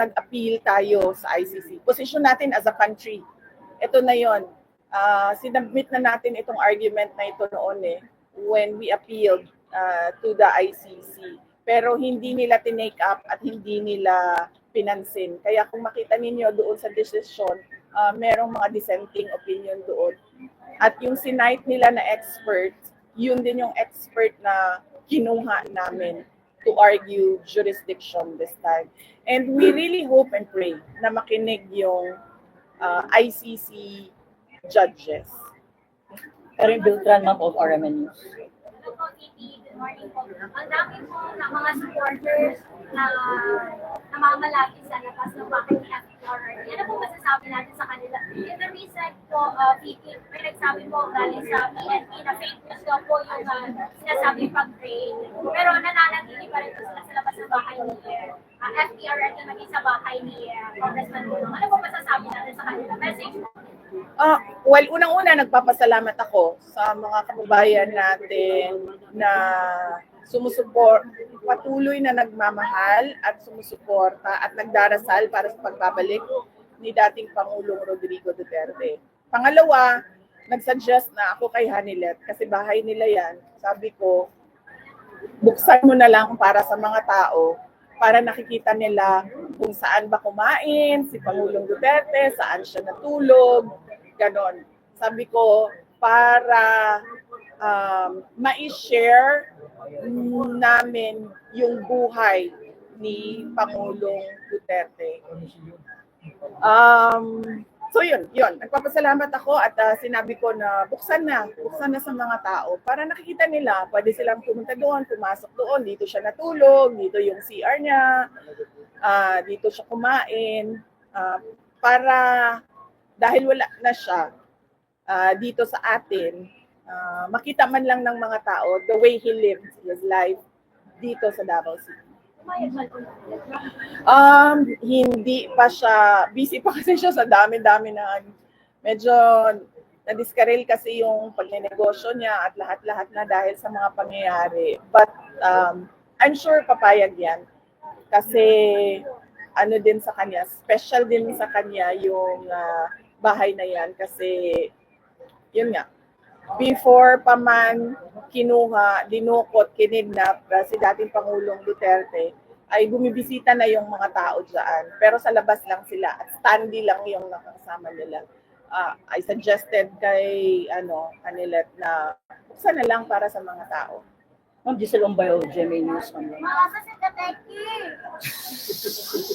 nag-appeal tayo sa ICC. Position natin as a country. Ito na yon. Ah, sinabmit na natin itong argument na ito noon eh when we appealed ah, to the ICC. Pero hindi nila tinake up at hindi nila pinansin. Kaya kung makita ninyo doon sa decision, ah, merong mga dissenting opinion doon. At yung sinight nila na expert, yun din yung expert na kinuha namin to argue jurisdiction this time. And we really hope and pray na makinig yung uh, ICC judges. Karin Beltran, ma'am of RMN News. Ang dami po ng mga supporters na namamalapit sa labas ng ni FPRRD. Ano po masasabi natin sa kanila? In the recent po, uh, Titi, may nagsabi po galing sa PNP na fake news daw po yung uh, sinasabi pag-raid. Pero nananatili pa rin po sila sa labas ng bahay ni uh, FPRRD maging sa bahay ni uh, Congressman Bulong. Ano po masasabi natin sa kanila? Message. Ah, well, unang-una nagpapasalamat ako sa mga kababayan natin na sumusuport, patuloy na nagmamahal at sumusuporta at nagdarasal para sa pagbabalik ni dating Pangulong Rodrigo Duterte. Pangalawa, nagsuggest na ako kay Hanilet kasi bahay nila yan. Sabi ko, buksan mo na lang para sa mga tao para nakikita nila kung saan ba kumain si Pangulong Duterte, saan siya natulog, ganon. Sabi ko, para um, ma-share namin yung buhay ni Pangulong Duterte. Um, so yun, yun. Nagpapasalamat ako at ah, sinabi ko na buksan na, buksan na sa mga tao para nakikita nila, pwede silang pumunta doon, pumasok doon, dito siya natulog, dito yung CR niya, ah, dito siya kumain, ah, para dahil wala na siya ah, dito sa atin, ah, makita man lang ng mga tao the way he lived his life dito sa Davao City. Um, hindi pa siya, busy pa kasi siya sa dami-dami na, medyo nadiskaril kasi yung pagnenegosyo niya at lahat-lahat na dahil sa mga pangyayari. But um, I'm sure papayag yan. Kasi ano din sa kanya, special din sa kanya yung ah, bahay na yan kasi yun nga, before pa man kinuha, dinukot, kinidnap uh, si dating Pangulong Duterte, ay bumibisita na yung mga tao dyan. Pero sa labas lang sila at standy lang yung nakasama nila. Ah, I suggested kay ano, Anilet na buksan na lang para sa mga tao. Ma'am Giselle Umbayo, GMA News. ma'am. Mga sa Becky!